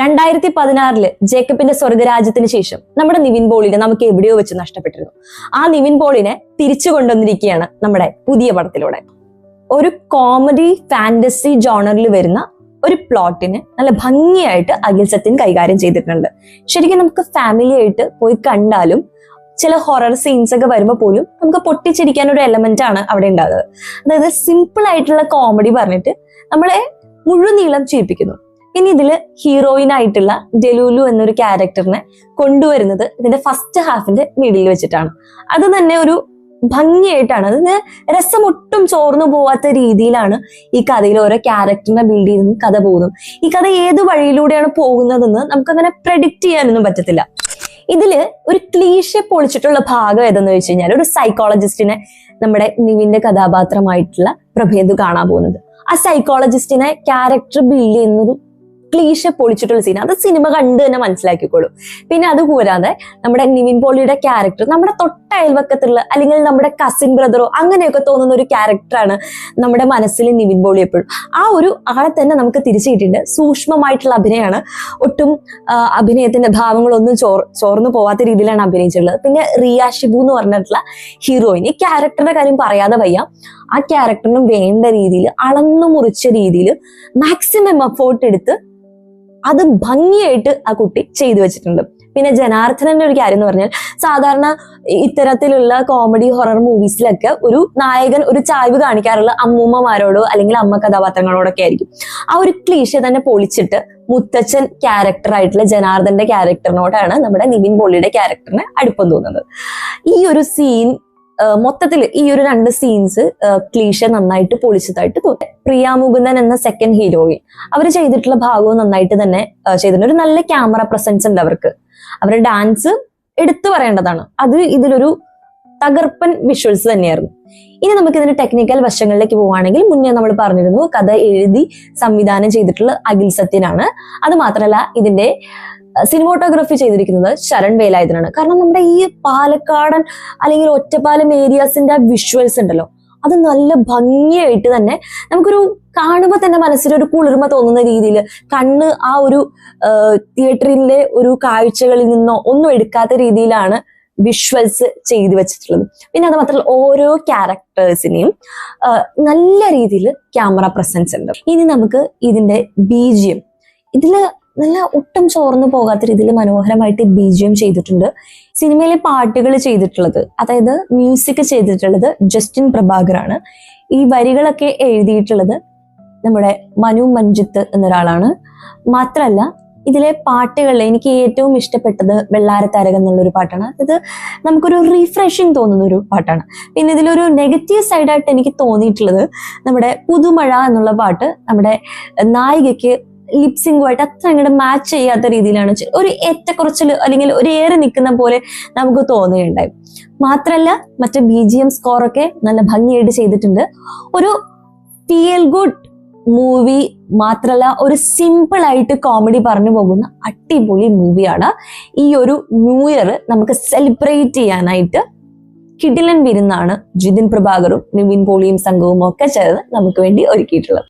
രണ്ടായിരത്തി പതിനാറിൽ ജേക്കബിന്റെ സ്വർഗരാജ്യത്തിന് ശേഷം നമ്മുടെ നിവിൻ പോളിനെ നമുക്ക് എവിടെയോ വെച്ച് നഷ്ടപ്പെട്ടിരുന്നു. ആ നിവിൻ പോളിനെ തിരിച്ചു കൊണ്ടുവന്നിരിക്കുകയാണ് നമ്മുടെ പുതിയ പടത്തിലൂടെ. ഒരു കോമഡി ഫാന്റസി ജോണറിൽ വരുന്ന ഒരു പ്ലോട്ടിന് നല്ല ഭംഗിയായിട്ട് അഖിൽ സത്യൻ കൈകാര്യം ചെയ്തിട്ടുണ്ട്. ശരിക്കും നമുക്ക് ഫാമിലി ആയിട്ട് പോയി കണ്ടാലും ചില ഹൊറർ സീൻസ് ഒക്കെ വരുമ്പോൾ പോലും നമുക്ക് പൊട്ടിച്ചിരിക്കാൻ ഒരു എലമെന്റ് ആണ് അവിടെ ഉണ്ടാകുന്നത് അതായത് സിമ്പിൾ ആയിട്ടുള്ള കോമഡി പറഞ്ഞിട്ട് നമ്മളെ മുഴുവൻ നീളം ചിരിപ്പിക്കുന്നു ഇനി ഇതിൽ ഹീറോയിൻ ആയിട്ടുള്ള ഡെലൂലു എന്നൊരു ക്യാരക്ടറിനെ കൊണ്ടുവരുന്നത് ഇതിന്റെ ഫസ്റ്റ് ഹാഫിന്റെ മിഡിൽ വെച്ചിട്ടാണ്. അത് തന്നെ ഒരു ഭംഗിയായിട്ടാണ്. അതിന് രസം ഒട്ടും ചോർന്നു പോവാത്ത രീതിയിലാണ് ഈ കഥയിൽ ഓരോ ക്യാരക്ടറിനെ ബിൽഡ് ചെയ്ത് കഥ പോകുന്നത്. ഈ കഥ ഏത് വഴിയിലൂടെയാണ് പോകുന്നതെന്ന് നമുക്കങ്ങനെ പ്രഡിക്റ്റ് ചെയ്യാനൊന്നും പറ്റത്തില്ല. ഇതിൽ ഒരു ക്ലീശ പൊളിച്ചിട്ടുള്ള ഭാഗം ഏതെന്ന് വെച്ച് കഴിഞ്ഞാൽ ഒരു സൈക്കോളജിസ്റ്റിനെ നമ്മുടെ നിവിന്റെ കഥാപാത്രമായിട്ടുള്ള പ്രഭേദു കാണാൻ പോകുന്നത്. ആ സൈക്കോളജിസ്റ്റിനെ ക്യാരക്ടർ ബിൽഡ് ചെയ്യുന്നൊരു ക്ലീശ പൊളിച്ചിട്ടുള്ള സീൻ അത് സിനിമ കണ്ട് തന്നെ മനസ്സിലാക്കിക്കോളൂ. പിന്നെ അത് കൂടാതെ നമ്മുടെ നിവിൻ പോളിയുടെ ക്യാരക്ടർ നമ്മുടെ തൊട്ടയൽവക്കത്തുള്ള അല്ലെങ്കിൽ നമ്മുടെ കസിൻ ബ്രദറോ അങ്ങനെയൊക്കെ തോന്നുന്ന ഒരു ക്യാരക്ടറാണ് നമ്മുടെ മനസ്സിൽ നിവിൻ പോളി എപ്പോഴും. ആ ഒരു ആളെ തന്നെ നമുക്ക് തിരിച്ചു കിട്ടിയിട്ടുണ്ട്. സൂക്ഷ്മമായിട്ടുള്ള അഭിനയമാണ് ഒട്ടും അഭിനയത്തിന്റെ ഭാവങ്ങളൊന്നും ചോർ ചോർന്നു പോവാത്ത രീതിയിലാണ് അഭിനയിച്ചിട്ടുള്ളത്. പിന്നെ റിയ ഷിബു എന്ന് പറഞ്ഞിട്ടുള്ള ഹീറോയിൻ ഈ ക്യാരക്ടറുടെ കാര്യം പറയാതെ വയ്യ. ആ ക്യാരക്ടറിനും വേണ്ട രീതിയിൽ അളന്നു മുറിച്ച രീതിയിൽ മാക്സിമം എഫേർട്ട് എടുത്ത് അത് ഭംഗിയായിട്ട് ആ കുട്ടി ചെയ്തു വെച്ചിട്ടുണ്ട്. പിന്നെ ജനാർദ്ദനന്റെ ഒരു കാര്യം എന്ന് പറഞ്ഞാൽ സാധാരണ ഇത്തരത്തിലുള്ള കോമഡി ഹൊറർ മൂവീസിലൊക്കെ ഒരു നായകൻ ഒരു ചായ്വ് കാണിക്കാറുള്ള അമ്മൂമ്മമാരോടോ അല്ലെങ്കിൽ അമ്മ കഥാപാത്രങ്ങളോടൊക്കെ ആയിരിക്കും. ആ ഒരു ക്ലീശ തന്നെ പൊളിച്ചിട്ട് മുത്തച്ഛൻ ക്യാരക്ടർ ആയിട്ടുള്ള ജനാർദ്ദന്റെ ക്യാരക്ടറിനോടാണ് നമ്മുടെ നിവിൻ പോളിയുടെ ക്യാരക്ടറിന് അടുപ്പം തോന്നുന്നത്. ഈ ഒരു സീൻ മൊത്തത്തിൽ ഈ ഒരു രണ്ട് സീൻസ് ക്ലീഷ നന്നായിട്ട് പൊളിച്ചതായിട്ട് തോന്നി. പ്രിയ മുകുന്ദൻ എന്ന സെക്കൻഡ് ഹീറോയിൻ അവർ ചെയ്തിട്ടുള്ള ഭാഗവും നന്നായിട്ട് തന്നെ ചെയ്തിട്ടുണ്ട്. ഒരു നല്ല ക്യാമറ പ്രസൻസ് ഉണ്ട് അവർക്ക്. അവരുടെ ഡാൻസ് എടുത്തു പറയേണ്ടതാണ്. അത് ഇതിലൊരു തകർപ്പൻ വിഷ്വൽസ് തന്നെയായിരുന്നു. ഇനി നമുക്ക് ഇതിന്റെ ടെക്നിക്കൽ വശങ്ങളിലേക്ക് പോവുകയാണെങ്കിൽ മുന്നേ നമ്മൾ പറഞ്ഞിരുന്നു കഥ എഴുതി സംവിധാനം ചെയ്തിട്ടുള്ള അഖിൽ സത്യനാണ്. അത് മാത്രമല്ല ഇതിന്റെ സിനിമോട്ടോഗ്രാഫി ചെയ്തിരിക്കുന്നത് ശരൺ വേലായുധനാണ്. കാരണം നമ്മുടെ ഈ പാലക്കാടൻ അല്ലെങ്കിൽ ഒറ്റപ്പാലം ഏരിയാസിന്റെ ആ വിഷ്വൽസ് ഉണ്ടല്ലോ അത് നല്ല ഭംഗിയായിട്ട് തന്നെ നമുക്കൊരു കാണുമ്പോൾ തന്നെ മനസ്സിൽ ഒരു കുളിർമ തോന്നുന്ന രീതിയിൽ കണ്ണ് ആ ഒരു തിയേറ്ററിലെ ഒരു കാഴ്ചകളിൽ നിന്നോ ഒന്നും എടുക്കാത്ത രീതിയിലാണ് വിഷ്വൽസ് ചെയ്തു വെച്ചിട്ടുള്ളത്. പിന്നെ അത് മാത്രമല്ല ഓരോ ക്യാരക്ടേഴ്സിനെയും നല്ല രീതിയിൽ ക്യാമറ പ്രസൻസ് ഉണ്ട്. ഇനി നമുക്ക് ഇതിന്റെ ബീജിയം. ഇതിൽ നല്ല ഒട്ടും ചോർന്നു പോകാത്ത രീതിയിൽ മനോഹരമായിട്ട് ബി ജി എം ചെയ്തിട്ടുണ്ട്. സിനിമയിലെ പാട്ടുകൾ ചെയ്തിട്ടുള്ളത് അതായത് മ്യൂസിക് ചെയ്തിട്ടുള്ളത് ജസ്റ്റിൻ പ്രഭാകറാണ് ഈ വരികളൊക്കെ എഴുതിയിട്ടുള്ളത് നമ്മുടെ മനു മഞ്ജിത്ത് എന്നൊരാളാണ്. മാത്രമല്ല ഇതിലെ പാട്ടുകളിൽ എനിക്ക് ഏറ്റവും ഇഷ്ടപ്പെട്ടത് വെള്ളാരത്താരകം എന്നുള്ളൊരു പാട്ടാണ്. ഇത് നമുക്കൊരു റീഫ്രഷിങ് തോന്നുന്ന ഒരു പാട്ടാണ്. പിന്നെ ഇതിലൊരു നെഗറ്റീവ് സൈഡായിട്ട് എനിക്ക് തോന്നിയിട്ടുള്ളത് നമ്മുടെ പുതുമഴ എന്നുള്ള പാട്ട് നമ്മുടെ നായികയ്ക്ക് ലിപ്സിംഗുമായിട്ട് അത്ര അങ്ങോട്ട് മാച്ച് ചെയ്യാത്ത രീതിയിലാണ് ഒരു ഏറ്റക്കുറച്ചിൽ അല്ലെങ്കിൽ ഒരു ഏറെ നിൽക്കുന്ന പോലെ നമുക്ക് തോന്നുകയുണ്ടായി. മാത്രല്ല മറ്റേ ബി ജി എം സ്കോറൊക്കെ നല്ല ഭംഗിയായിട്ട് ചെയ്തിട്ടുണ്ട്. ഒരു ഫീൽ ഗുഡ് മൂവി മാത്രല്ല ഒരു സിമ്പിൾ ആയിട്ട് കോമഡി പറഞ്ഞു പോകുന്ന അടിപൊളി മൂവിയാണ് ഈ ഒരു ന്യൂ ഇയർ നമുക്ക് സെലിബ്രേറ്റ് ചെയ്യാനായിട്ട് കിടിലൻ വിരുന്നാണ് ജിതിൻ പ്രഭാകറും നിവിൻ പോളിയും സംഘവും ഒക്കെ ചേർന്ന് നമുക്ക് വേണ്ടി ഒരുക്കിയിട്ടുള്ളത്.